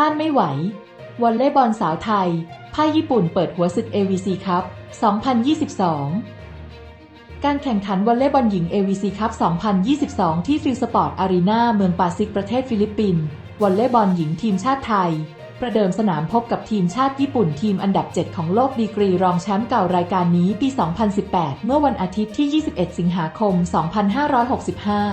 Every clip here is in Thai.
ต้านไม่ไหว วอลเลย์บอลสาวไทยพ่ายญี่ปุ่นเปิดหัวศึก AVC ครับ 2022 การแข่งขันวอลเลย์บอลหญิง AVC ครับ 2022 ที่ฟิลสปอร์ตอารีนาเมืองปาซิกประเทศฟิลิปปินส์ วอลเลย์บอลหญิงทีมชาติไทย ประเดิมสนามพบกับทีมชาติญี่ปุ่นทีมอันดับ 7 ของโลกดีกรีรองแชมป์เก่ารายการนี้ปี 2018 เมื่อวันอาทิตย์ที่ 21 สิงหาคม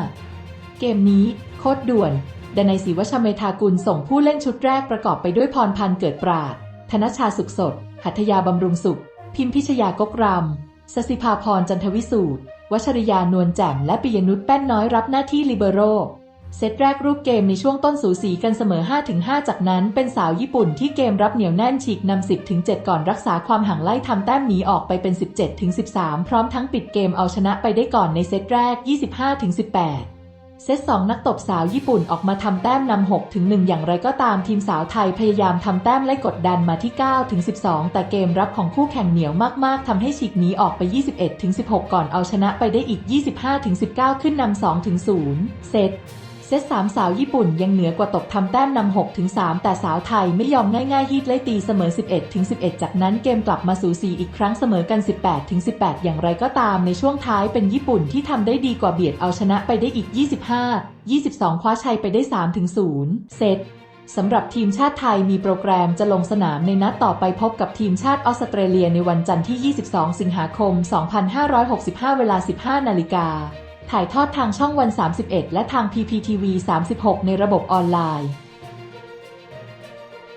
2565 เกมนี้โคตรด่วน ดนัยศรีวชเมธากุลส่งผู้เล่นชุดแรกประกอบไปด้วยพรพันธ์เกิดปราด ธนชาสุขสด หัตยาบำรุงสุข พิมพิชยากกรำสสิภาพรจันทวิสูตรวัชริยานวลแจ่มและปิยนุชแป้นน้อยรับหน้าที่ลิเบโรเซตแรกรูปเกมในช่วงต้นสูสีกันเสมอ 5-5 จากนั้นเป็นสาวญี่ปุ่นที่เกมรับเหนียวแน่นฉีกนำ 10-7 ก่อนรักษาความห่างไล่ทำแต้มหนีออกไปเป็น 17-13 พร้อมทั้งปิดเกมเอาชนะไปได้ก่อนในเซตแรก 25-18 เซตสองนักตบสาวญี่ปุ่นออกมาทำแต้มนำ6ถึง1อย่างไรก็ตามทีมสาวไทยพยายามทำแต้มไล่กดดันมาที่9ถึง12 แต่เกมรับของคู่แข่งเหนียวมากๆทำให้ฉีกหนีออกไป 21ถึง16 ก่อนเอาชนะไปได้อีก 25ถึง19 ขึ้นนำ2ถึง0เซต เซต3สาวญี่ปุ่นยังเหนือกว่าตกทำแต้มนำ6ถึง3แต่สาวไทยไม่ยอมง่ายๆฮีดไล่ตีเสมอ 11ถึง11 จากนั้นเกมกลับมาสูสีอีกครั้งเสมอกัน 18ถึง18 อย่างไรก็ตามในช่วงท้ายเป็นญี่ปุ่นที่ทำได้ดีกว่าเบียดเอาชนะไปได้อีก 25 22 คว้าชัยไปได้3ถึง0เซตสำหรับทีมชาติไทยมีโปรแกรมจะลงสนามในนัดต่อไปพบกับทีมชาติออสเตรเลียในวันจันทร์ที่ 22 สิงหาคม 2565 เวลา 15 นาฬิกา ถ่ายทอดทางช่องวัน 31 และทาง PPTV 36 ในระบบออนไลน์